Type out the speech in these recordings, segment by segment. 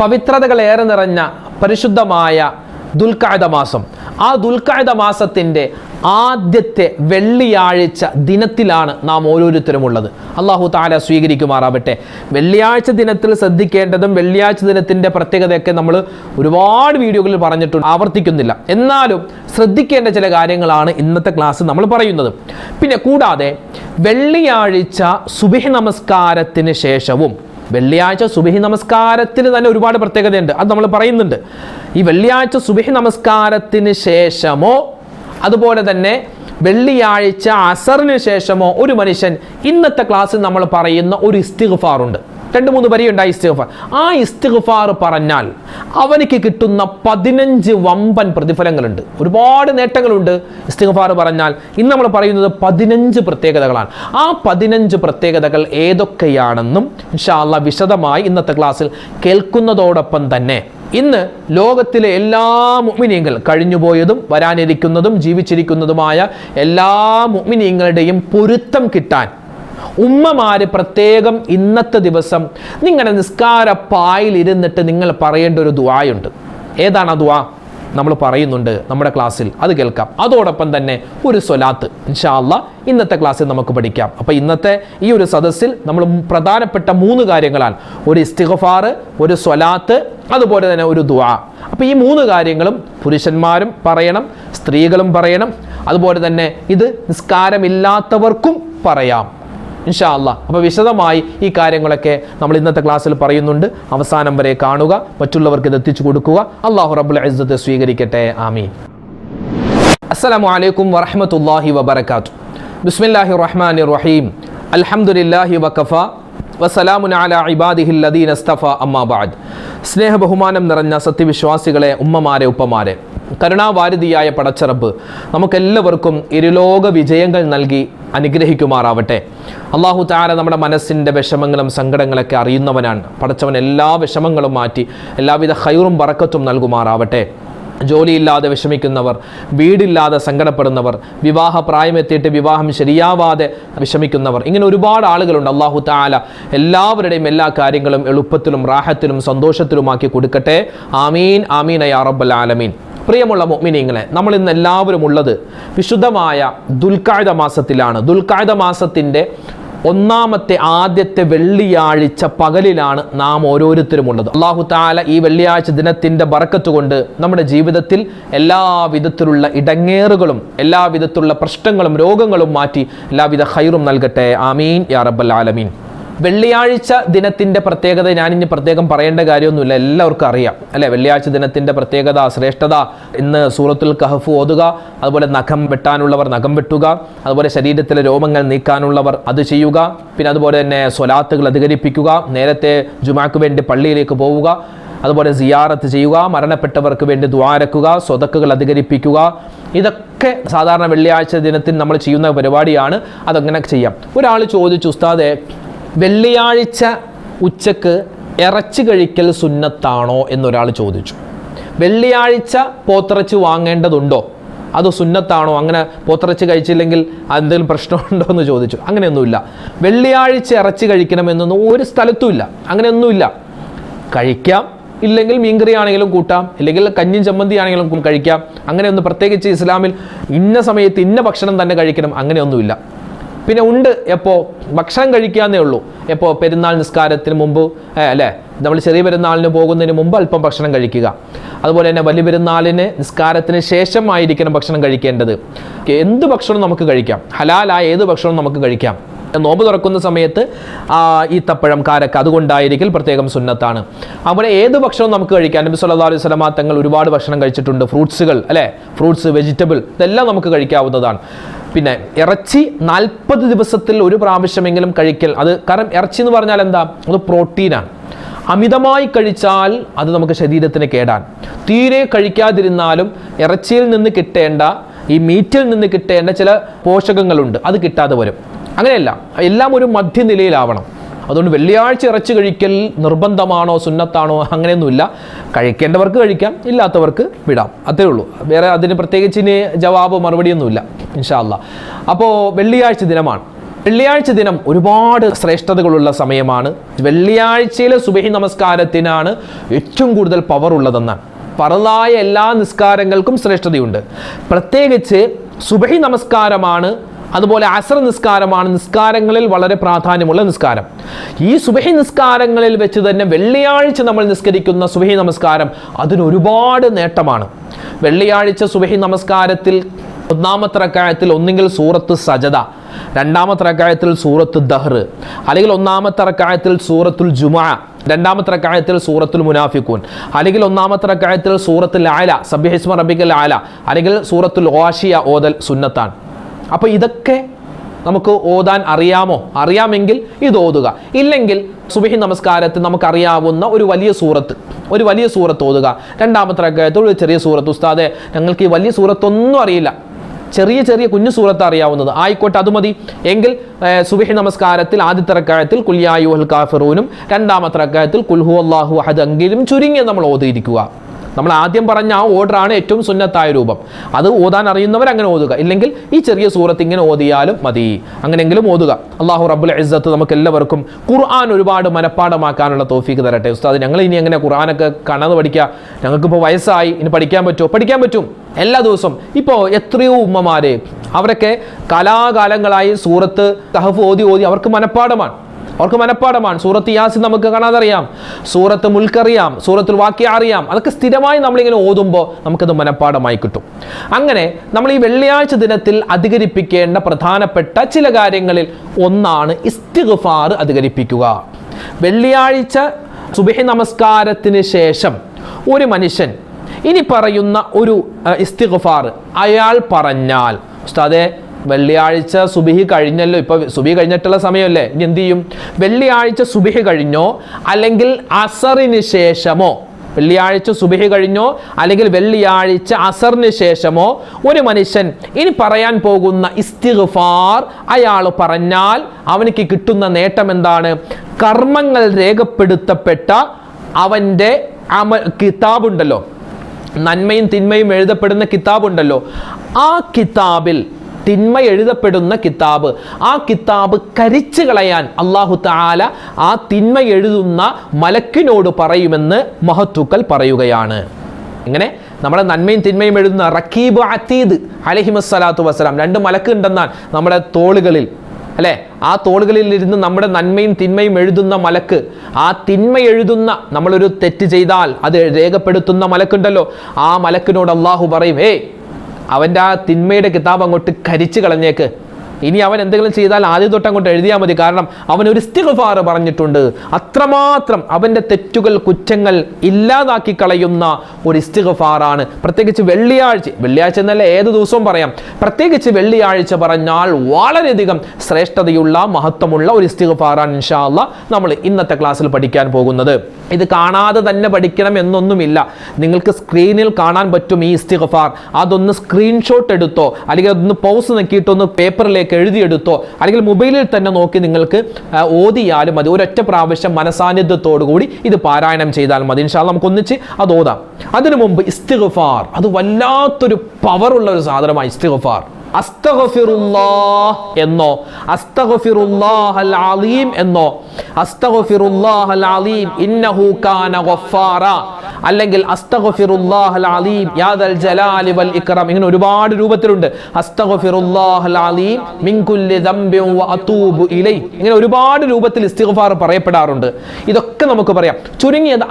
പവിത്രതകൾ ഏറെ നിറഞ്ഞ പരിശുദ്ധമായ ദുൽഖഅദ മാസം. ആ ദുൽഖഅദ മാസത്തിന്റെ ആദ്യത്തെ വെള്ളിയാഴ്ച ദിനത്തിലാണ് നാം ഓരോരുത്തരും ഉള്ളത്. അള്ളാഹു താല സ്വീകരിക്കുമാറാവട്ടെ. വെള്ളിയാഴ്ച ദിനത്തിൽ ശ്രദ്ധിക്കേണ്ടതും വെള്ളിയാഴ്ച ദിനത്തിന്റെ പ്രത്യേകതയൊക്കെ നമ്മൾ ഒരുപാട് വീഡിയോകളിൽ പറഞ്ഞിട്ടുണ്ട്. ആവർത്തിക്കുന്നില്ല. എന്നാലും ശ്രദ്ധിക്കേണ്ട ചില കാര്യങ്ങളാണ് ഇന്നത്തെ ക്ലാസ് നമ്മൾ പറയുന്നത്. പിന്നെ കൂടാതെ വെള്ളിയാഴ്ച സുബിഹ് നമസ്കാരത്തിന് ശേഷവും വെള്ളിയാഴ്ച സുബിഹി നമസ്കാരത്തിന് തന്നെ ഒരുപാട് പ്രത്യേകതയുണ്ട്. അത് നമ്മൾ പറയുന്നുണ്ട്. ഈ വെള്ളിയാഴ്ച സുബിഹി നമസ്കാരത്തിന് ശേഷമോ അതുപോലെ തന്നെ വെള്ളിയാഴ്ച അസറിന് ശേഷമോ ഒരു മനുഷ്യൻ ഇന്നത്തെ ക്ലാസ്സിൽ നമ്മൾ പറയുന്ന ഒരു ഇസ്തിഗ്ഫാറുണ്ട്. രണ്ട് മൂന്ന് വരിയുണ്ടായി ഇസ്തിഗ്ഫാർ. ആ ഇസ്തിഗ്ഫാർ പറഞ്ഞാൽ അവനിക്ക് കിട്ടുന്ന പതിനഞ്ച് വമ്പൻ പ്രതിഫലങ്ങളുണ്ട്. ഒരുപാട് നേട്ടങ്ങളുണ്ട് ഇസ്തിഗ്ഫാർ പറഞ്ഞാൽ. ഇന്ന് നമ്മൾ പറയുന്നത് പതിനഞ്ച് പ്രത്യേകതകളാണ്. ആ പതിനഞ്ച് പ്രത്യേകതകൾ ഏതൊക്കെയാണെന്നും ഇൻഷാല്ല വിശദമായി ഇന്നത്തെ ക്ലാസ്സിൽ കേൾക്കുന്നതോടൊപ്പം തന്നെ ഇന്ന് ലോകത്തിലെ എല്ലാ മുഅ്മിനീങ്ങൾ കഴിഞ്ഞുപോയതും വരാനിരിക്കുന്നതും ജീവിച്ചിരിക്കുന്നതുമായ എല്ലാ മുഅ്മിനീങ്ങളുടെയും പൊരുത്തം കിട്ടാൻ ഉമ്മമാര് പ്രത്യേകം ഇന്നത്തെ ദിവസം നിങ്ങളുടെ നിസ്കാര പായിൽ ഇരുന്നിട്ട് നിങ്ങൾ പറയേണ്ട ഒരു ദുആയുണ്ട്. ഏതാണ് ആ ദുആ? നമ്മൾ പറയുന്നുണ്ട് നമ്മുടെ ക്ലാസ്സിൽ. അത് കേൾക്കാം. അതോടൊപ്പം തന്നെ ഒരു സ്വലാത്ത്. ഇൻഷാല്ല ഇന്നത്തെ ക്ലാസ്സിൽ നമുക്ക് പഠിക്കാം. അപ്പോൾ ഇന്നത്തെ ഈ ഒരു സദസ്സിൽ നമ്മൾ പ്രധാനപ്പെട്ട മൂന്ന് കാര്യങ്ങളാണ്. ഒരു ഇസ്തിഗഫാർ ഒരു സ്വലാത്ത് അതുപോലെ തന്നെ ഒരു ദുആ. അപ്പോൾ ഈ മൂന്ന് കാര്യങ്ങളും പുരുഷന്മാരും പറയണം സ്ത്രീകളും പറയണം. അതുപോലെ തന്നെ ഇത് നിസ്കാരമില്ലാത്തവർക്കും പറയാം. ഇൻഷാ അല്ല. അപ്പോൾ വിശദമായി ഈ കാര്യങ്ങളൊക്കെ നമ്മൾ ഇന്നത്തെ ക്ലാസ്സിൽ പറയുന്നുണ്ട്. അവസാനം വരെ കാണുക. മറ്റുള്ളവർക്ക് ഇത് എത്തിച്ചു കൊടുക്കുക. അള്ളാഹു റബ്ബുൽ ഇസ്സത്ത് സ്വീകരിക്കട്ടെ. ആമീൻ. അസ്സലാമു അലൈക്കും വറഹമത്തല്ലാഹി വബർക്കാത്തു ബിസ്മില്ലാഹി റഹ്മാൻ റഹീം. അൽഹംദുലില്ലാഹി വഖഫ വസലാമുൻ അല ഇബാദിഹി ലദീൻ അസ്തഫ. അമ്മാബാദ് സ്നേഹ ബഹുമാനം നിറഞ്ഞ സത്യവിശ്വാസികളെ ഉമ്മമാരെ ഉപ്പമാരെ. കരുണാവാരിധിയായ പടച്ചറബ് നമുക്കെല്ലാവർക്കും ഇരുലോക വിജയങ്ങൾ നൽകി അനുഗ്രഹിക്കുമാറാവട്ടെ. അള്ളാഹു താര നമ്മുടെ മനസ്സിന്റെ വിഷമങ്ങളും സങ്കടങ്ങളൊക്കെ അറിയുന്നവനാണ്. പടച്ചവൻ എല്ലാ വിഷമങ്ങളും മാറ്റി എല്ലാവിധ ഹൈറും ബറക്കത്തും നൽകുമാറാവട്ടെ. ജോലിയില്ലാതെ വിഷമിക്കുന്നവർ വീടില്ലാതെ സങ്കടപ്പെടുന്നവർ വിവാഹ പ്രായമെത്തിയിട്ട് വിവാഹം ശരിയാവാതെ വിഷമിക്കുന്നവർ ഇങ്ങനെ ഒരുപാട് ആളുകളുണ്ട് അള്ളാഹു താല എല്ലാവരുടെയും എല്ലാ കാര്യങ്ങളും എളുപ്പത്തിലും റാഹത്തിലും സന്തോഷത്തിലുമാക്കി കൊടുക്കട്ടെ. ആമീൻ ആമീൻ അയാ റബ്ബൽ ആലമീൻ. പ്രിയമുള്ള മൊമിനിങ്ങളെ നമ്മൾ ഇന്ന് എല്ലാവരും ഉള്ളത് വിശുദ്ധമായ ദുൽഖായുധ മാസത്തിലാണ്. ദുൽഖായുധ മാസത്തിന്റെ ഒന്നാമത്തെ ആദ്യത്തെ വെള്ളിയാഴ്ച പകലിലാണ് നാം ഓരോരുത്തരും ഉള്ളത്. അള്ളാഹു താല ഈ വെള്ളിയാഴ്ച ദിനത്തിന്റെ ബറക്കത്ത് കൊണ്ട് നമ്മുടെ ജീവിതത്തിൽ എല്ലാ വിധത്തിലുള്ള ഇടങ്ങേറുകളും എല്ലാ വിധത്തിലുള്ള പ്രശ്നങ്ങളും രോഗങ്ങളും മാറ്റി എല്ലാവിധ ഹൈറും നൽകട്ടെ. ആമീൻ. യാ റബ്ബൽ ആലമീൻ. വെള്ളിയാഴ്ച ദിനത്തിന്റെ പ്രത്യേകത ഞാനിനി പ്രത്യേകം പറയേണ്ട കാര്യമൊന്നുമില്ല. എല്ലാവർക്കും അറിയാം. അല്ലേ? വെള്ളിയാഴ്ച ദിനത്തിന്റെ പ്രത്യേകത ശ്രേഷ്ഠത ഇന്ന് സൂറത്തുൽ കഹഫ് ഓതുക അതുപോലെ നഖം വെട്ടാനുള്ളവർ നഖം വെട്ടുക അതുപോലെ ശരീരത്തിലെ രോമങ്ങൾ നീക്കാനുള്ളവർ അത് ചെയ്യുക പിന്നെ അതുപോലെ തന്നെ സ്വലാത്തുകൾ അധികരിപ്പിക്കുക നേരത്തെ ജുമാക്ക് വേണ്ടി പള്ളിയിലേക്ക് പോവുക അതുപോലെ സിയാറത്ത് ചെയ്യുക മരണപ്പെട്ടവർക്ക് വേണ്ടി ദ്വാരക്കുക സ്വതക്കുകൾ അധികരിപ്പിക്കുക. ഇതൊക്കെ സാധാരണ വെള്ളിയാഴ്ച ദിനത്തിൽ നമ്മൾ ചെയ്യുന്ന പരിപാടിയാണ്. അതങ്ങനെ ചെയ്യാം. ഒരാൾ ചോദിച്ചു ഉസ്താദെ വെള്ളിയാഴ്ച ഉച്ചയ്ക്ക് ഇറച്ചി കഴിക്കൽ സുന്നത്താണോ എന്നൊരാൾ ചോദിച്ചു. വെള്ളിയാഴ്ച പോത്തിറച്ചി വാങ്ങേണ്ടതുണ്ടോ? അത് സുന്നത്താണോ? അങ്ങനെ പോത്തിറച്ചി കഴിച്ചില്ലെങ്കിൽ എന്തെങ്കിലും പ്രശ്നമുണ്ടോ എന്ന് ചോദിച്ചു. അങ്ങനെയൊന്നുമില്ല. വെള്ളിയാഴ്ച ഇറച്ചി കഴിക്കണമെന്നൊന്നും ഒരു സ്ഥലത്തുമില്ല അങ്ങനെയൊന്നുമില്ല കഴിക്കാം. ഇല്ലെങ്കിൽ മീൻകറി ആണെങ്കിലും കൂട്ടാം. ഇല്ലെങ്കിൽ കഞ്ഞിയും ചമ്മന്തി ആണെങ്കിലും കഴിക്കാം. അങ്ങനെയൊന്നും പ്രത്യേകിച്ച് ഇസ്ലാമിൽ ഇന്ന സമയത്ത് ഇന്ന ഭക്ഷണം തന്നെ കഴിക്കണം. അങ്ങനെയൊന്നുമില്ല. പിന്നെ ഉണ്ട് എപ്പോൾ ഭക്ഷണം കഴിക്കാന്നേ ഉള്ളൂ. എപ്പോൾ പെരുന്നാൾ നിസ്കാരത്തിന് മുമ്പ് അല്ലേ? നമ്മൾ ചെറിയ പെരുന്നാളിന് പോകുന്നതിന് മുമ്പ് അല്പം ഭക്ഷണം കഴിക്കുക. അതുപോലെ തന്നെ വലിയ പെരുന്നാളിന് നിസ്കാരത്തിന് ശേഷമായിരിക്കണം ഭക്ഷണം കഴിക്കേണ്ടത്. എന്ത് ഭക്ഷണവും നമുക്ക് കഴിക്കാം? ഹലാലായ ഏത് ഭക്ഷണവും നമുക്ക് കഴിക്കാം? നോമ്പ് തുറക്കുന്ന സമയത്ത് ഈത്തപ്പഴം കാരക്ക അതുകൊണ്ടായിരിക്കൽ പ്രത്യേകം സുന്നത്താണ്. അവിടെ ഏത് ഭക്ഷണവും നമുക്ക് കഴിക്കാം. നബി സല്ലല്ലാഹു അലൈഹി വസല്ലമ തങ്ങൾ ഒരുപാട് ഭക്ഷണം കഴിച്ചിട്ടുണ്ട്. ഫ്രൂട്ട്സുകൾ അല്ലേ? ഫ്രൂട്ട്സ് വെജിറ്റബിൾ ഇതെല്ലാം നമുക്ക് കഴിക്കാവുന്നതാണ്. പിന്നെ ഇറച്ചി നാൽപ്പത് ദിവസത്തിൽ ഒരു പ്രാവശ്യമെങ്കിലും കഴിക്കൽ. അത് കാരണം ഇറച്ചി എന്ന് പറഞ്ഞാൽ എന്താ? അത് പ്രോട്ടീനാണ് അമിതമായി കഴിച്ചാൽ അത് നമുക്ക് ശരീരത്തിന് കേടാൻ തീരെ കഴിക്കാതിരുന്നാലും ഇറച്ചിയിൽ നിന്ന് കിട്ടേണ്ട ഈ മീറ്റിൽ നിന്ന് കിട്ടേണ്ട ചില പോഷകങ്ങളുണ്ട്. അത് കിട്ടാതെ വരും. അങ്ങനെയല്ല എല്ലാം ഒരു മധ്യനിലയിലാവണം. അതുകൊണ്ട് വെള്ളിയാഴ്ച ഇറച്ചി കഴിക്കൽ നിർബന്ധമാണോ സുന്നത്താണോ അങ്ങനെയൊന്നുമില്ല. കഴിക്കേണ്ടവർക്ക് കഴിക്കാം ഇല്ലാത്തവർക്ക് വിടാം. അത്രേ ഉള്ളൂ. വേറെ അതിന് പ്രത്യേകിച്ച് ഇനി ജവാബ് മറുപടിയൊന്നുമില്ല ഇൻഷാല്ല അപ്പോൾ വെള്ളിയാഴ്ച ദിനമാണ്. വെള്ളിയാഴ്ച ദിനം ഒരുപാട് ശ്രേഷ്ഠതകളുള്ള സമയമാണ്. വെള്ളിയാഴ്ചയിലെ സുബഹി നമസ്കാരത്തിനാണ് ഏറ്റവും കൂടുതൽ പവർ ഉള്ളതെന്നാണ്. പറലായ എല്ലാ നിസ്കാരങ്ങൾക്കും ശ്രേഷ്ഠതയുണ്ട്. പ്രത്യേകിച്ച് സുബഹി നമസ്കാരമാണ് അതുപോലെ അസർ നിസ്കാരമാണ് നിസ്കാരങ്ങളിൽ വളരെ പ്രാധാന്യമുള്ള നിസ്കാരം. ഈ സുബഹി നിസ്കാരങ്ങളിൽ വെച്ച് തന്നെ വെള്ളിയാഴ്ച നമ്മൾ നിസ്കരിക്കുന്ന സുബഹി നമസ്കാരം അതിനൊരുപാട് നേട്ടമാണ്. വെള്ളിയാഴ്ച സുബഹി നമസ്കാരത്തിൽ ഒന്നാമത്തെ റക്കായത്തിൽ ഒന്നുകിൽ സൂറത്ത് സജദ രണ്ടാമത്തെ റക്കായത്തിൽ സൂറത്ത് ദഹർ അല്ലെങ്കിൽ ഒന്നാമത്തെ റക്കായത്തിൽ സൂറത്തുൽ ജുമാ രണ്ടാമത്തെ റക്കായത്തിൽ സൂറത്തുൽ മുനാഫിക്കൂൻ അല്ലെങ്കിൽ ഒന്നാമത്തെ റക്കായത്തിൽ സൂറത്തുൽ ആല സബ്യഹിസ്മ റബിക്കൽ ആല അല്ലെങ്കിൽ സൂറത്തുൽ ഓഷിയ ഓതൽ സുന്നത്താണ്. അപ്പോൾ ഇതൊക്കെ നമുക്ക് ഓതാൻ അറിയാമോ? അറിയാമെങ്കിൽ ഇത് ഓതുക. ഇല്ലെങ്കിൽ സുബിഹി നമസ്കാരത്തിൽ നമുക്കറിയാവുന്ന ഒരു വലിയ സൂറത്ത് ഒരു വലിയ സൂറത്ത് ഓതുക. രണ്ടാമത്തെ റക്കായത്തിൽ ഒരു ചെറിയ സൂറത്ത്. ഉസ്താദെ ഞങ്ങൾക്ക് ഈ വലിയ സൂറത്തൊന്നും അറിയില്ല. ചെറിയ ചെറിയ കുഞ്ഞു സൂറത്ത് അറിയാവുന്നത്. ആയിക്കോട്ടെ അത് മതി. എങ്കിൽ സുബിഹി സുബഹി നമസ്കാരത്തിൽ ആദ്യത്തെ റക്കായത്തിൽ കുല്യായുഹൽ കാഫിറൂനും രണ്ടാമത്തെ റക്കായത്തിൽ കുൽഹു അള്ളാഹു അഹദ് എങ്കിലും ചുരുങ്ങിയ നമ്മൾ ഓതിയിരിക്കുക. നമ്മൾ ആദ്യം പറഞ്ഞ ആ ഓർഡറാണ് ഏറ്റവും സുന്നത്തായ രൂപം. അത് ഓതാൻ അറിയുന്നവർ അങ്ങനെ ഓതുക. ഇല്ലെങ്കിൽ ഈ ചെറിയ സൂറത്ത് ഇങ്ങനെ ഓതിയാലും മതി. അങ്ങനെയെങ്കിലും ഓതുക. അള്ളാഹു റബ്ബുൽ ഇസ്സത്ത് നമുക്ക് എല്ലാവർക്കും ഖുർആൻ ഒരുപാട് മനഃപ്പാടമാക്കാനുള്ള തോഫീക്ക് തരട്ടെ. ഉസ്താദ് ഞങ്ങൾ ഇനി എങ്ങനെ ഖുർആനൊക്കെ കണത് പഠിക്കുക ഞങ്ങൾക്കിപ്പോൾ വയസ്സായി. ഇനി പഠിക്കാൻ പറ്റുമോ? പഠിക്കാൻ പറ്റും. എല്ലാ ദിവസവും. ഇപ്പോൾ എത്രയോ ഉമ്മമാരെ അവരൊക്കെ കലാകാലങ്ങളായി സൂറത്ത് തഹഫ് ഓതി ഓതി അവർക്ക് മനഃപ്പാടമാണ് അവർക്ക് മനഃപ്പാടമാണ്. സൂറത്ത് യാസിൻ നമുക്ക് കാണാതറിയാം. സൂറത്ത് മുൽക്കറിയാം സൂറത്തിൽ വാക്യ അറിയാം. അതൊക്കെ സ്ഥിരമായി നമ്മളിങ്ങനെ ഓതുമ്പോൾ നമുക്കത് മനഃപ്പാടമായി കിട്ടും. അങ്ങനെ നമ്മൾ ഈ വെള്ളിയാഴ്ച ദിനത്തിൽ അധികരിപ്പിക്കേണ്ട പ്രധാനപ്പെട്ട ചില കാര്യങ്ങളിൽ ഒന്നാണ് ഇസ്തിഗ്ഫാർ അധികരിപ്പിക്കുക. വെള്ളിയാഴ്ച സുബഹി നമസ്കാരത്തിന് ശേഷം ഒരു മനുഷ്യൻ ഇനി പറയുന്ന ഒരു ഇസ്തിഗ്ഫാർ അയാൾ പറഞ്ഞാൽ ഉസ്താദെ വെള്ളിയാഴ്ച സുബിഹി കഴിഞ്ഞല്ലോ. ഇപ്പൊ സുബിഹി കഴിഞ്ഞിട്ടുള്ള സമയമല്ലേ? ഇനി എന്ത് ചെയ്യും? വെള്ളിയാഴ്ച സുബിഹി കഴിഞ്ഞോ? അല്ലെങ്കിൽ അസറിന് ശേഷമോ? വെള്ളിയാഴ്ച സുബിഹി കഴിഞ്ഞോ? അല്ലെങ്കിൽ വെള്ളിയാഴ്ച അസറിന് ശേഷമോ? ഒരു മനുഷ്യൻ ഇനി പറയാൻ പോകുന്ന ഇസ്തിഗ്ഫാർ അയാൾ പറഞ്ഞാൽ അവനിക്ക് കിട്ടുന്ന നേട്ടം എന്താണ്? കർമ്മങ്ങൾ രേഖപ്പെടുത്തപ്പെട്ട അവന്റെ അമ കിതാബുണ്ടല്ലോ. നന്മയും തിന്മയും എഴുതപ്പെടുന്ന കിതാബുണ്ടല്ലോ. ആ കിതാബിൽ തിന്മ എഴുതപ്പെടുന്ന കിതാബ്. ആ കിതാബ് കരിച്ചു കളയാൻ അള്ളാഹു താല ആ തിന്മ എഴുതുന്ന മലക്കിനോട് പറയുമെന്ന് മഹത്തുക്കൾ പറയുകയാണ്. ഇങ്ങനെ നമ്മുടെ നന്മയും തിന്മയും എഴുതുന്ന റക്കീബ് അത്തീദ് അലഹിമസ്സലാത്തു വസ്സലാം രണ്ട് മലക്ക് ഉണ്ടെന്നാണ് നമ്മുടെ തോളുകളിൽ. അല്ലേ? ആ തോളുകളിൽ ഇരുന്ന് നമ്മുടെ നന്മയും തിന്മയും എഴുതുന്ന മലക്ക്. ആ തിന്മ എഴുതുന്ന നമ്മളൊരു തെറ്റ് ചെയ്താൽ അത് രേഖപ്പെടുത്തുന്ന മലക്കുണ്ടല്ലോ. ആ മലക്കിനോട് അള്ളാഹു പറയും ഏയ് അവന്റെ ആ തിന്മയുടെ കിതാബ് അങ്ങോട്ട് കരിച്ചു കളഞ്ഞേക്ക്. ഇനി അവൻ എന്തെങ്കിലും ചെയ്താൽ ആദ്യ തൊട്ടം കൊണ്ട് എഴുതിയാൽ മതി. കാരണം അവൻ ഒരു ഇസ്തിഗ്ഫാർ പറഞ്ഞിട്ടുണ്ട്. അത്രമാത്രം അവന്റെ തെറ്റുകൾ കുറ്റങ്ങൾ ഇല്ലാതാക്കി കളയുന്ന ഒരു ഇസ്തിഗ്ഫാറാണ്. പ്രത്യേകിച്ച് വെള്ളിയാഴ്ച വെള്ളിയാഴ്ച എന്നല്ല ഏത് ദിവസവും പറയാം. പ്രത്യേകിച്ച് വെള്ളിയാഴ്ച പറഞ്ഞാൽ വളരെയധികം ശ്രേഷ്ഠതയുള്ള മഹത്വമുള്ള ഒരു ഇസ്തിഗ്ഫാറാണ് ഇൻഷാ അള്ളാ നമ്മൾ ഇന്നത്തെ ക്ലാസ്സിൽ പഠിക്കാൻ പോകുന്നത്. ഇത് കാണാതെ തന്നെ പഠിക്കണം എന്നൊന്നുമില്ല. നിങ്ങൾക്ക് സ്ക്രീനിൽ കാണാൻ പറ്റും ഈ ഇസ്തിഗ്ഫാർ. അതൊന്ന് സ്ക്രീൻഷോട്ട് എടുത്തോ അല്ലെങ്കിൽ അതൊന്ന് പൗസ് നോക്കിയിട്ടൊന്ന് പേപ്പറിലേക്ക് എഴുതിയെടുത്തോ അല്ലെങ്കിൽ മൊബൈലിൽ തന്നെ നോക്കി നിങ്ങൾക്ക് ഓതിയാലും മതി. ഒരൊറ്റ പ്രാവശ്യം മനസാന്നിധ്യത്തോടു കൂടി ഇത് പാരായണം ചെയ്താൽ മതി. ഇൻഷാല്ല നമുക്ക് ഒന്നിച്ച് അത് ഓതാം. അതിനു മുമ്പ് ഇസ്തിഗ്ഫാർ. അത് വല്ലാത്തൊരു പവറുള്ള ഒരു സാധനമാണ് ഇസ്തിഗ്ഫാർ. എന്നോ എന്നോ അല്ലെങ്കിൽ അലീം യാദൽ ജലാലി വൽ ഇക്റാം ഇങ്ങനെ ഒരുപാട് രൂപത്തിലുണ്ട്. അലീം വ ഇങ്ങനെ ഒരുപാട് രൂപത്തിൽ ഇസ്തിഗ്ഫാർ പറയപ്പെടാറുണ്ട്. ഇതൊക്കെ നമുക്ക് പറയാം. ചുരുങ്ങിയത്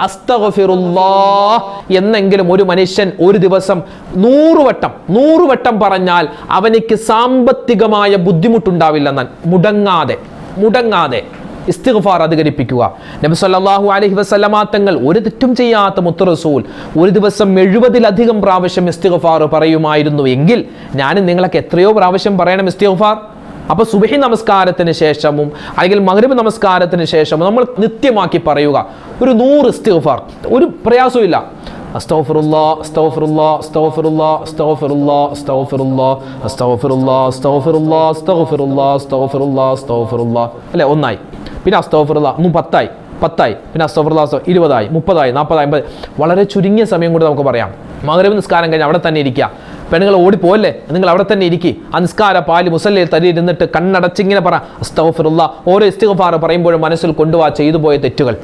എന്നെങ്കിലും ഒരു മനുഷ്യൻ ഒരു ദിവസം നൂറുവട്ടം വട്ടം നൂറ് വട്ടം പറഞ്ഞാൽ അവനിക്ക് സാമ്പത്തികമായ ബുദ്ധിമുട്ടുണ്ടാവില്ലെന്നാൽ മുടങ്ങാതെ മുടങ്ങാതെ. ഇസ്തിഗ്ഫാർ അധികരിപ്പിക്കുക. നബി സല്ലല്ലാഹു അലൈഹി വസല്ലമ തങ്ങൾ ഒരു തെറ്റും ചെയ്യാത്ത മുത്തറസൂൽ ഒരു ദിവസം എഴുപതിലധികം പ്രാവശ്യം ഇസ്തിഗ്ഫാർ പറയുമായിരുന്നു. എങ്കിൽ ഞാനും നിങ്ങളൊക്കെ എത്രയോ പ്രാവശ്യം പറയണം ഇസ്തിഗ്ഫാർ. അപ്പൊ സുബഹി നമസ്കാരത്തിന് ശേഷവും അല്ലെങ്കിൽ മഗ്രിബ് നമസ്കാരത്തിന് ശേഷവും നമ്മൾ നിത്യമാക്കി പറയുക. ഒരു നൂറ് ഇസ്തിഗ്ഫാർ. ഒരു അസ്തഗ്ഫിറുല്ലാ അസ്തഗ്ഫിറുല്ലാ അസ്തഗ്ഫിറുല്ലാ അല്ലേ? ഒന്നായി. പിന്നെ അസ്തഗ്ഫിറുല്ലാ മു പത്തായി പത്തായി പിന്നെ അസ്തഗ്ഫിറുല്ലാ അസ്ത- ഇരുപതായി മുപ്പതായി നാൽപ്പതായി അമ്പത് വളരെ ചുരുങ്ങിയ സമയം കൂടി നമുക്ക് പറയാം. മകരവ് നിസ്കാരം കഴിഞ്ഞ് അവിടെ തന്നെ ഇരിക്കുക. പെണ്ണുങ്ങൾ ഓടിപ്പോയല്ലേ നിങ്ങൾ അവിടെ തന്നെ ഇരിക്കി. നിസ്കാര പാൽ മുസല്ലയിൽ തരി ഇരുന്നിട്ട് കണ്ണടച്ചിങ്ങനെ പറ അസ്തഫിറുള്ള ഓരോ ഇസ്തിഗഫാർ പറയുമ്പോഴും മനസ്സിൽ കൊണ്ടുപോവാ ചെയ്തു പോയ തെറ്റുകൾ.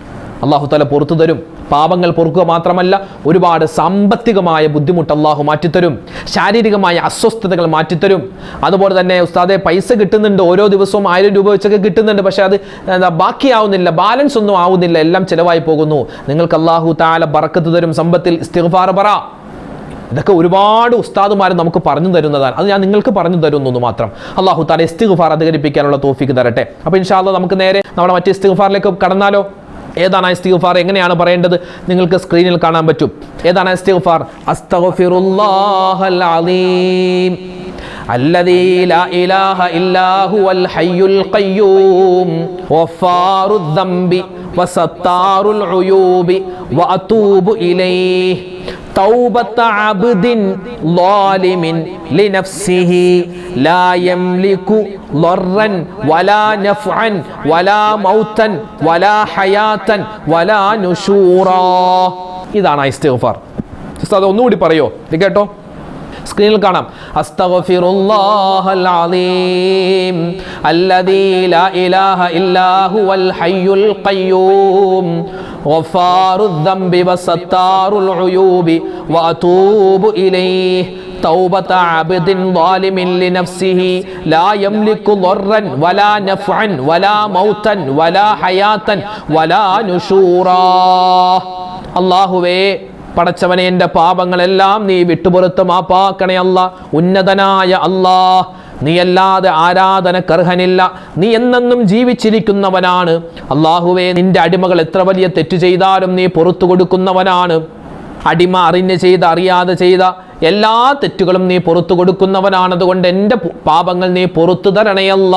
അള്ളാഹു തല പുറത്തു തരും. പാപങ്ങൾ പൊറുക്കുക മാത്രമല്ല ഒരുപാട് സാമ്പത്തികമായ ബുദ്ധിമുട്ട് അള്ളാഹു മാറ്റിത്തരും. ശാരീരികമായ അസ്വസ്ഥതകൾ മാറ്റിത്തരും. അതുപോലെ തന്നെ ഉസ്താദെ പൈസ കിട്ടുന്നുണ്ട് ഓരോ ദിവസവും ആയിരം രൂപ വെച്ചൊക്കെ കിട്ടുന്നുണ്ട് പക്ഷെ അത് എന്താ ബാക്കിയാവുന്നില്ല ബാലൻസ് ഒന്നും ആവുന്നില്ല എല്ലാം ചിലവായി പോകുന്നു. നിങ്ങൾക്ക് അള്ളാഹു താല ബറക്കത്ത് തരും സമ്പത്തിൽ ഇസ്തിഗ്ഫാർ പറ. ഇതൊക്കെ ഒരുപാട് ഉസ്താദുമാർ നമുക്ക് പറഞ്ഞു തരുന്നതാണ്. അത് ഞാൻ നിങ്ങൾക്ക് പറഞ്ഞു തരുന്നു മാത്രം. അള്ളാഹു താല ഇസ്തിഗ്ഫാർ അധികരിപ്പിക്കാനുള്ള തോഫിക്ക് തരട്ടെ. അപ്പോൾ ഇൻഷാല്ല നമുക്ക് നേരെ നമ്മുടെ മറ്റേ ഇസ്തിഗ്ഫാറിലേക്ക് കടന്നാലോ? ഏതാണ് ഇസ്തിഗ്ഫാർ എങ്ങനെയാണ് പറയേണ്ടത് നിങ്ങൾക്ക് സ്ക്രീനിൽ കാണാൻ പറ്റും ഏതാണ് ഇസ്തിഗ്ഫാർ അസ്തഗ്ഫിറുല്ലാഹൽ അലീം الذي لا إله إلا هو الحي القيوم غفار الذنب وستار العيوب وأتوب إليه തൗബത്ത അബ്ദിൻ ളാലിമിൻ ലിനഫ്സിഹി ലാ യംലികു ളറൻ വലാ നഫ്അൻ വലാ മൗതൻ വലാ ഹയാതൻ വലാ ഇതാണ് ഒന്നുകൂടി പറയോ? കേട്ടോ? സ്ക്രീനിൽ കാണാം അസ്തഗ്ഫിറുല്ലാഹൽ അലീം അല്ലദീ ലാ ഇലാഹ ഇല്ലാ ഹുവൽ ഹയ്യുൽ ഖയ്യൂം غفار الذنب وستار العيوب وأتوب إليه توبة عبد ظالم لنفسه لا يملك ضرا ولا نفعا ولا موتا ولا حياة ولا نشورا അള്ളാഹുവേ പടച്ചവനെ എന്റെ പാപങ്ങളെല്ലാം നീ വിട്ടുപുറത്ത് മാപ്പാക്കണേ അല്ല. ഉന്നതനായ അല്ലാ. നീ അല്ലാതെ ആരാധനക്കർഹനില്ല. നീ എന്നെന്നും ജീവിച്ചിരിക്കുന്നവനാണ്. അള്ളാഹുവേ നിന്റെ അടിമകൾ എത്ര വലിയ തെറ്റ് ചെയ്താലും നീ പുറത്തു കൊടുക്കുന്നവനാണ്. അടിമ അറിഞ്ഞ് ചെയ്ത് അറിയാതെ ചെയ്ത എല്ലാ തെറ്റുകളും നീ പുറത്തു കൊടുക്കുന്നവനാണ് അതുകൊണ്ട് എന്റെ പാപങ്ങൾ നീ പുറത്തു തരണയല്ല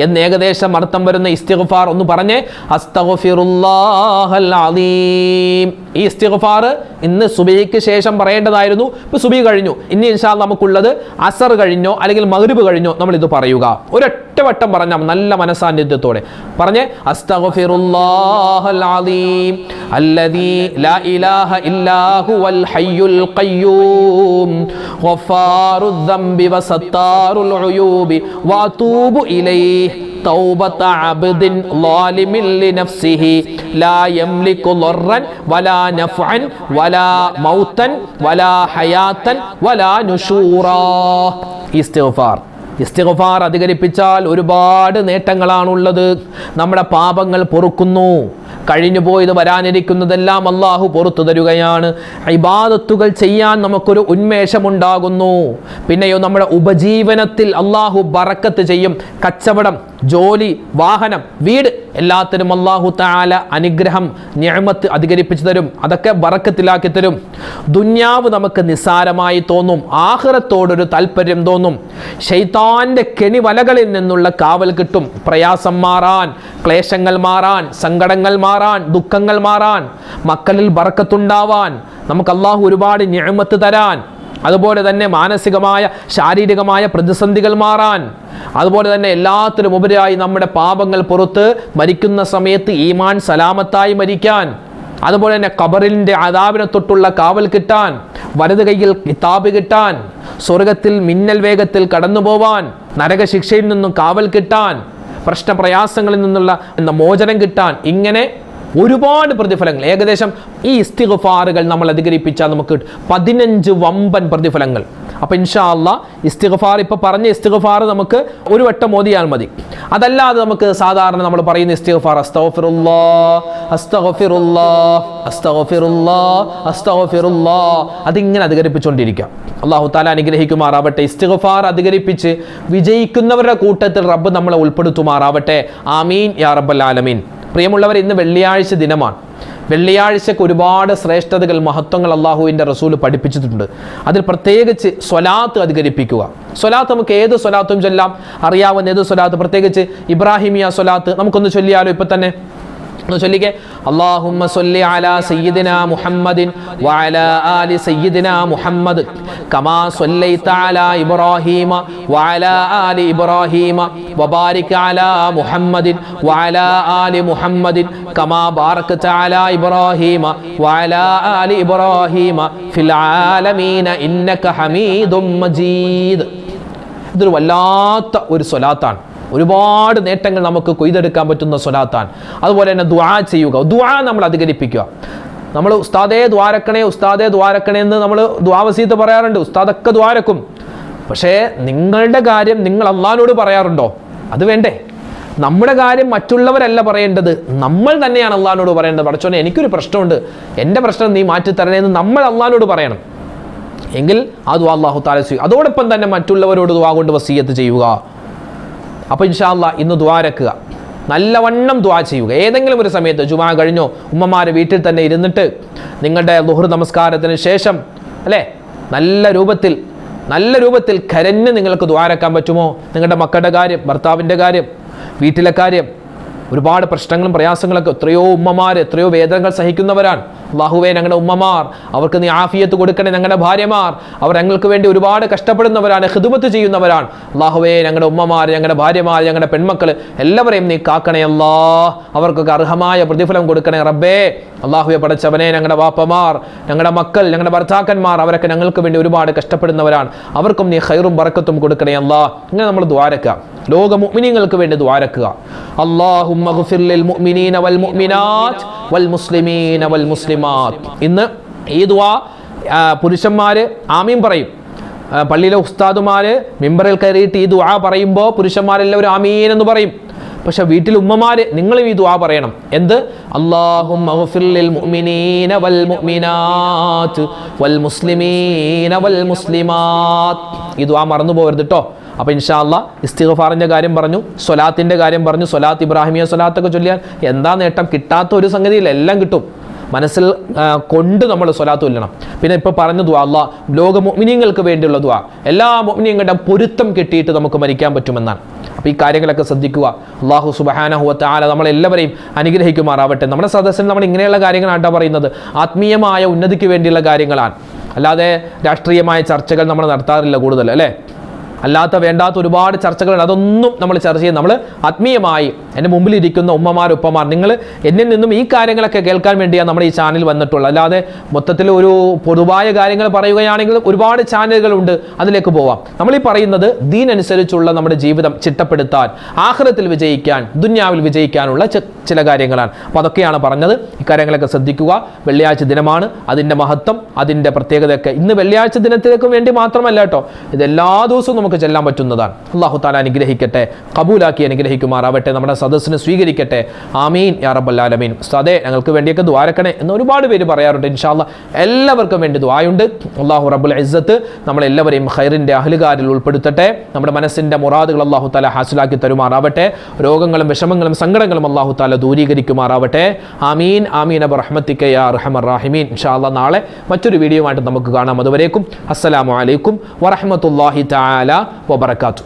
എന്ന് ഏകദേശം അർത്ഥം വരുന്ന ഇസ്തിഗ്ഫാർ ഒന്ന് പറഞ്ഞേ അസ്തഗ്ഫിറുല്ലാഹൽ അലീം. ഈ ഇസ്തിഗ്ഫാർ ഇന്ന് സുബിക്ക് ശേഷം പറയേണ്ടതായിരുന്നു. ഇപ്പൊ സുബി കഴിഞ്ഞു. ഇനി ഇൻഷാ നമുക്കുള്ളത് അസർ കഴിഞ്ഞോ അല്ലെങ്കിൽ മഗ്രിബ് കഴിഞ്ഞോ നമ്മൾ ഇത് പറയുക. ഒരൊറ്റ വട്ടം പറഞ്ഞാൽ നല്ല മനസാന്നിധ്യത്തോടെ. പറഞ്ഞേ അസ്തഗ്ഫിറുല്ലാഹൽ അലീം. അല്ലദീ ലാ ഇലാഹ ഇല്ലാ ഹുവൽ ഹയ്യുൽ ഖയ്യൂം. ഗഫാറുദ് ദംബി വസത്താറുൽ ഉയൂബി വഅതൂബു ഇലൈഹി توبة عبد ظالم لنفسه لا يملك ضرا ولا نفعا ولا موتا ولا حياة ولا نشورا استغفار ഇസ്തിഗ്ഫാർ അധികരിപ്പിച്ചാൽ ഒരുപാട് നേട്ടങ്ങളാണുള്ളത് നമ്മുടെ പാപങ്ങൾ പൊറുക്കുന്നു കഴിഞ്ഞു പോയത് വരാനിരിക്കുന്നതെല്ലാം അള്ളാഹു പുറത്തു തരുകയാണ്. ഇബാദത്തുകൾ ചെയ്യാൻ നമുക്കൊരു ഉന്മേഷമുണ്ടാകുന്നു. പിന്നെയോ നമ്മുടെ ഉപജീവനത്തിൽ അള്ളാഹു ബറക്കത്ത് ചെയ്യും. കച്ചവടം ജോലി വാഹനം വീട് എല്ലാത്തിനും അള്ളാഹു താല അനുഗ്രഹം ഞാമത്ത് അധികരിപ്പിച്ചു തരും. അതൊക്കെ ബറക്കത്തിലാക്കി തരും. ദുന്യാവ് നമുക്ക് നിസ്സാരമായി തോന്നും. ആഹ്റത്തോടൊരു താല്പര്യം തോന്നും. ഷെയ്ത്താന്റെ കെണിവലകളിൽ നിന്നുള്ള കാവൽ കിട്ടും. പ്രയാസം മാറാൻ. ക്ലേശങ്ങൾ മാറാൻ സങ്കടങ്ങൾ മാറാൻ ദുഃഖങ്ങൾ മാറാൻ മക്കളിൽ ബറക്കത്തുണ്ടാവാൻ നമുക്ക് അള്ളാഹു ഒരുപാട് ഞാമത്ത് തരാൻ. അതുപോലെ തന്നെ മാനസികമായ ശാരീരികമായ പ്രതിസന്ധികൾ മാറാൻ. അതുപോലെ തന്നെ എല്ലാത്തിനും ഉപരിയായി നമ്മുടെ പാപങ്ങൾ പുറത്ത് മരിക്കുന്ന സമയത്ത് ഈമാൻ സലാമത്തായി മരിക്കാൻ. അതുപോലെ തന്നെ ഖബറിന്റെ അതാവിനെ തൊട്ടുള്ള കാവൽ കിട്ടാൻ വലത് കൈയിൽ കിതാബ് കിട്ടാൻ സ്വർഗത്തിൽ മിന്നൽ വേഗത്തിൽ കടന്നു പോവാൻ നരകശിക്ഷയിൽ നിന്നും കാവൽ കിട്ടാൻ പ്രശ്നപ്രയാസങ്ങളിൽ നിന്നുള്ള എന്ന മോചനം കിട്ടാൻ ഇങ്ങനെ ഒരുപാട് പ്രതിഫലങ്ങൾ. ഏകദേശം ഈ ഇസ്തിഗ്ഫാറുകൾ നമ്മൾ അധികരിപ്പിച്ചാൽ നമുക്ക് പതിനഞ്ച് വമ്പൻ പ്രതിഫലങ്ങൾ. അപ്പോൾ ഇൻഷാ അല്ല ഇസ്തിഗ്ഫാർ ഇപ്പോൾ പറഞ്ഞ ഇസ്തിഗ്ഫാർ നമുക്ക് ഒരു വട്ടം മോദിയാൽ മതി. അതല്ലാതെ നമുക്ക് സാധാരണ നമ്മൾ പറയുന്ന ഇസ്തിഗ്ഫാർ അതിങ്ങനെ അധികരിപ്പിച്ചുകൊണ്ടിരിക്കാം അള്ളാഹു താല അനുഗ്രഹിക്കുമാറാവട്ടെ. ഇസ്തിഗ്ഫാർ അധികരിപ്പിച്ച് വിജയിക്കുന്നവരുടെ കൂട്ടത്തിൽ റബ്ബ് നമ്മളെ ഉൾപ്പെടുത്തുമാറാവട്ടെ. ആമീൻ യാ റബ്ബൽ ആലമീൻ. പ്രിയമുള്ളവർ ഇന്ന് വെള്ളിയാഴ്ച ദിനമാണ്. വെള്ളിയാഴ്ചക്ക് ഒരുപാട് ശ്രേഷ്ഠതകൾ മഹത്വങ്ങൾ അള്ളാഹുവിന്റെ റസൂൽ പഠിപ്പിച്ചിട്ടുണ്ട്. അതിൽ പ്രത്യേകിച്ച് സ്വലാത്ത് അധികരിപ്പിക്കുക. സ്വലാത്ത് നമുക്ക് ഏത് സ്വലാത്തും ചൊല്ലാം. അറിയാവുന്ന ഏത് സ്വലാത്ത്? പ്രത്യേകിച്ച് ഇബ്രാഹിമിയ സ്വലാത്ത് നമുക്കൊന്ന് ചൊല്ലിയാലോ ഇപ്പം തന്നെ ഒന്ന് ചൊല്ലിക്കേ അള്ളാഹുമ്മ സൊല്ലി അലാ സയ്യിദിന മുഹമ്മദിൻ വഅല ആലി സയ്യിദിന മുഹമ്മദ് കമാ സൊല്ലൈത അലാ ഇബ്രാഹീമ വഅല ആലി ഇബ്രാഹീമ വബാരിക് അലാ മുഹമ്മദിൻ വഅല ആലി മുഹമ്മദിൻ കമാ ബാറക്ത അലാ ഇബ്രാഹീമ വഅല ആലി ഇബ്രാഹീമ ഫിൽ ആലമീന ഇന്നക ഹമീദും മജീദ്. ഇതൊരു വല്ലാത്ത ഒരു സ്വലാത്താണ്. ഒരുപാട് നേട്ടങ്ങൾ നമുക്ക് കൊയ്തെടുക്കാൻ പറ്റുന്ന സ്വലാത്താൻ അതുപോലെ തന്നെ ദ്വാ ചെയ്യുക. ദ്വാ നമ്മൾ അധികരിപ്പിക്കുക. നമ്മൾ ഉസ്താദേ ദ്വാരക്കണേ ഉസ്താദേ ദ്വാരക്കണേ എന്ന് നമ്മൾ ദ്വാവസീത്ത് പറയാറുണ്ട്. ഉസ്താദൊക്കെ ദ്വാരക്കും. പക്ഷേ നിങ്ങളുടെ കാര്യം നിങ്ങൾ അള്ളഹാനോട് പറയാറുണ്ടോ? അത് വേണ്ടേ. നമ്മുടെ കാര്യം മറ്റുള്ളവരല്ല പറയേണ്ടത്. നമ്മൾ തന്നെയാണ് അള്ളഹാനോട് പറയേണ്ടത്. പഠിച്ചോനെ എനിക്കൊരു പ്രശ്നമുണ്ട്. എന്റെ പ്രശ്നം നീ മാറ്റി തരണേ എന്ന് നമ്മൾ അള്ളഹാനോട് പറയണം. എങ്കിൽ ആ അള്ളാഹു താല ചെയ്യും. അതോടൊപ്പം തന്നെ മറ്റുള്ളവരോട് ദുആ കൊണ്ട് വസീയത്ത് ചെയ്യുക. അപ്പോൾ ഇൻഷാല്ല ഇന്ന് ദ്വാരക്കുക നല്ലവണ്ണം ദ്വാ ചെയ്യുക. ഏതെങ്കിലും ഒരു സമയത്ത് ജുമാ കഴിഞ്ഞോ ഉമ്മമാർ വീട്ടിൽ തന്നെ ഇരുന്നിട്ട് നിങ്ങളുടെ ലുഹർ നമസ്കാരത്തിന് ശേഷം അല്ലേ? നല്ല രൂപത്തിൽ നല്ല രൂപത്തിൽ കരഞ്ഞ് നിങ്ങൾക്ക് ദ്വാരക്കാൻ പറ്റുമോ? നിങ്ങളുടെ മക്കളുടെ കാര്യം ഭർത്താവിന്റെ കാര്യം വീട്ടിലെ കാര്യം ഒരുപാട് പ്രശ്നങ്ങളും പ്രയാസങ്ങളൊക്കെ എത്രയോ ഉമ്മമാർ എത്രയോ വേദനകൾ സഹിക്കുന്നവരാണ്. അള്ളാഹുവേ ഞങ്ങളുടെ ഉമ്മമാർ അവർക്ക് നീ ആഫിയത്ത് കൊടുക്കണേ ഞങ്ങളുടെ ഭാര്യമാർ അവർ ഞങ്ങൾക്ക് വേണ്ടി ഒരുപാട് കഷ്ടപ്പെടുന്നവരാണ് ഹിദുമത്ത് ചെയ്യുന്നവരാണ്. അള്ളാഹുവേ ഞങ്ങളുടെ ഉമ്മമാർ ഞങ്ങളുടെ ഭാര്യമാർ ഞങ്ങളുടെ പെൺമക്കൾ എല്ലാവരെയും നീ കാക്കണേ അല്ലാ. അവർക്കൊക്കെ അർഹമായ പ്രതിഫലം കൊടുക്കണേ റബ്ബേ. അള്ളാഹുവെ പടച്ചവനെ ഞങ്ങളുടെ വാപ്പമാർ ഞങ്ങളുടെ മക്കൾ ഞങ്ങളുടെ ഭർത്താക്കന്മാർ അവരൊക്കെ ഞങ്ങൾക്ക് വേണ്ടി ഒരുപാട് കഷ്ടപ്പെടുന്നവരാണ്. അവർക്കും നീ ഹൈറും ബറക്കത്തും കൊടുക്കണേ അല്ലാ. ഇങ്ങനെ നമ്മൾ ദ്വാരക്കുക ലോക മുഅ്മിനീങ്ങൾക്ക് വേണ്ടി ദ്വാരക്കുക അല്ലാഹുമ്മ ഗ്ഫിർ ലിൽ മുഅ്മിനീന വൽ മുഅ്മിനാത്ത് വൽ മുസ്ലിമീന വൽ മുസ്ലിമാത്ത് ഇന്ന് ഈ ദുആ പുരുഷന്മാർ ആമീൻ പറയും. പള്ളിയിലെ ഉസ്താദുമാർ മിമ്പറിൽ കയറിയിട്ട് ഈ ദുആ പറയുമ്പോൾ പുരുഷന്മാരെല്ലാവരും ആമീൻ എന്ന് പറയും. പക്ഷെ വീട്ടിൽ ഉമ്മമാര് നിങ്ങളും ഈ ദുആ പറയണം. എന്ത്? ലിൽ മുഅ്മിനീന വൽ മുഅ്മിനാത്ത് വൽ മുസ്ലിമീന വൽ മുസ്ലിമാത്ത് ഈ ദുആ മറന്നു പോകരുത് കേട്ടോ അപ്പോൾ ഇൻഷാല്ല ഇസ്തിഗഫാറിന്റെ കാര്യം പറഞ്ഞു സ്വലാത്തിന്റെ കാര്യം പറഞ്ഞു സ്വലാത്ത് ഇബ്രാഹിമിയ സ്വലാത്തൊക്കെ ചൊല്ലിയാൽ എന്താ നേട്ടം? കിട്ടാത്ത ഒരു സംഗതിയില്ല എല്ലാം കിട്ടും. മനസ്സിൽ കൊണ്ട് നമ്മൾ സ്വലാത്ത് ചൊല്ലണം. പിന്നെ ഇപ്പോൾ പറഞ്ഞ ദുആ അല്ല ലോക മൊമിനിയങ്ങൾക്ക് വേണ്ടിയുള്ള ദുആ. എല്ലാ മുഅ്മിനീങ്ങളുടെ പൊരുത്തം കിട്ടിയിട്ട് നമുക്ക് മരിക്കാൻ പറ്റുമെന്നാണ്. അപ്പോൾ ഈ കാര്യങ്ങളൊക്കെ ശ്രദ്ധിക്കുക. അള്ളാഹു സുബഹാനഹുവത്ത് ആല നമ്മളെല്ലാവരെയും അനുഗ്രഹിക്കുമാറാവട്ടെ. നമ്മുടെ സദസ്സിൽ നമ്മൾ ഇങ്ങനെയുള്ള കാര്യങ്ങളാണ് പറയുന്നത്. ആത്മീയമായ ഉന്നതിക്ക് വേണ്ടിയുള്ള കാര്യങ്ങളാണ്. അല്ലാതെ രാഷ്ട്രീയമായ ചർച്ചകൾ നമ്മൾ നടത്താറില്ല കൂടുതൽ അല്ലേ? അല്ലാത്ത വേണ്ടാത്ത ഒരുപാട് ചർച്ചകളുണ്ട്. അതൊന്നും നമ്മൾ ചർച്ച ചെയ്യും നമ്മൾ ആത്മീയമായി എന്റെ മുമ്പിൽ ഇരിക്കുന്ന ഉമ്മമാർ ഉപ്പമാർ നിങ്ങൾ എന്നിൽ നിന്നും ഈ കാര്യങ്ങളൊക്കെ കേൾക്കാൻ വേണ്ടിയാണ് നമ്മൾ ഈ ചാനൽ വന്നിട്ടുള്ളത്. അല്ലാതെ മൊത്തത്തിൽ ഒരു പൊതുവായ കാര്യങ്ങൾ പറയുകയാണെങ്കിൽ ഒരുപാട് ചാനലുകളുണ്ട് അതിലേക്ക് പോവാം. നമ്മൾ ഈ പറയുന്നത് ദീനനുസരിച്ചുള്ള നമ്മുടെ ജീവിതം ചിട്ടപ്പെടുത്താൻ ആഹ്റത്തിൽ വിജയിക്കാൻ ദുന്യാവിൽ വിജയിക്കാനുള്ള ചില കാര്യങ്ങളാണ്. അപ്പോൾ അതൊക്കെയാണ് പറഞ്ഞത്. ഇക്കാര്യങ്ങളൊക്കെ ശ്രദ്ധിക്കുക. വെള്ളിയാഴ്ച ദിനമാണ്. അതിന്റെ മഹത്വം അതിന്റെ പ്രത്യേകതയൊക്കെ ഇന്ന് വെള്ളിയാഴ്ച ദിനത്തിലേക്ക് വേണ്ടി മാത്രമല്ല കേട്ടോ. ഇത് എല്ലാ ദിവസവും ചെല്ലാൻ പറ്റുന്നതാണ്. അള്ളാഹു താല അനുഗ്രഹിക്കട്ടെ കബൂലാക്കി അനുഗ്രഹിക്കുമാറാവട്ടെ നമ്മുടെ സദസ്സിനെ സ്വീകരിക്കട്ടെ. ആമീൻ. യാ സദേ ഞങ്ങൾക്ക് വേണ്ടിയൊക്കെ ദ്വാരക്കണേ എന്ന് ഒരുപാട് പേര് പറയാറുണ്ട്. ഇൻഷാല്ല എല്ലാവർക്കും വേണ്ടി ദ്വായുണ്ട് അള്ളാഹു റബ്ബുൽ ഇസ്സത്ത് നമ്മളെല്ലാവരെയും ഖൈറിന്റെ അഹലുകാരിൽ ഉൾപ്പെടുത്തട്ടെ. നമ്മുടെ മനസ്സിന്റെ മുറാദുകൾ അള്ളാഹു താല ഹാസിലാക്കി തരുമാറാവട്ടെ. രോഗങ്ങളും വിഷമങ്ങളും സങ്കടങ്ങളും അള്ളാഹു താല ദൂരീകരിക്കുമാറാവട്ടെ. ആമീൻ. ആമീൻ. അബ് റഹ്മത്തിക്ക യാ റാഹിമീൻ. ഇൻഷാല്ല നാളെ മറ്റൊരു വീഡിയോ ആയിട്ട് നമുക്ക് കാണാം. അതുവരേക്കും അസ്സലാമു അലൈക്കും വറഹമത്തല്ലാഹി wa barakatuh